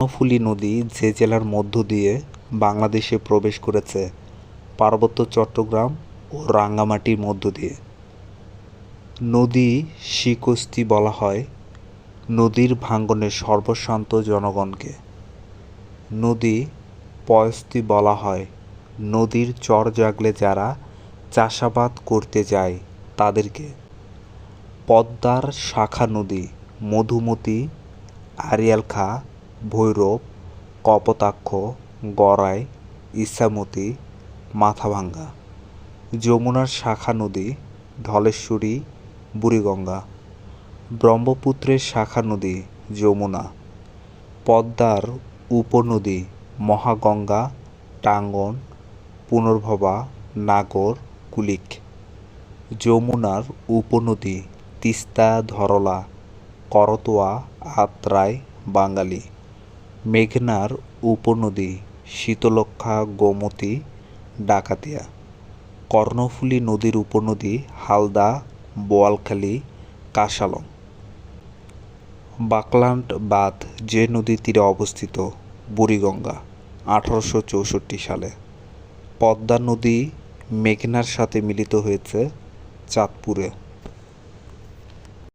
কর্ণফুলী নদী যে জেলার মধ্য দিয়ে বাংলাদেশে প্রবেশ করেছে, পার্বত্য চট্টগ্রাম ও রাঙ্গামাটির মধ্য দিয়ে। নদী শিকস্তি বলা হয় নদীর ভাঙ্গনে সর্বশান্ত জনগণকে। নদী পয়স্তি বলা হয় নদীর চর জাগলে যারা চাষাবাদ করতে যায় তাদেরকে। পদ্মার শাখা নদী মধুমতি আরিয়াল খাঁ ভৈরব, কপোতাক্ষ, গড়াই, ইছামতি, মাথাভাঙ্গা, যমুনার শাখা নদী, ধলেশ্বরী, বুড়িগঙ্গা, ব্রহ্মপুত্রের শাখা নদী, যমুনা, পদ্মার উপনদী, মহাগঙ্গা, টাঙ্গন, পুনর্ভবা, নাগর, কুলিক, যমুনার উপনদী, তিস্তা, ধরলা, করতোয়া, আত্রাই বাঙ্গালী মেঘনার উপনদী, শীতলক্ষ্যা, গোমতী, ডাকাতিয়া। কর্ণফুলী নদীর উপনদী হালদা, বোয়ালখালী কাশালং বাকলান্ড বাঁধ যে নদীর তীরে অবস্থিত, বুড়িগঙ্গা, আঠারোশো চৌষট্টি সালে। পদ্মা নদী মেঘনার সাথে মিলিত হয়েছে চাঁদপুরে।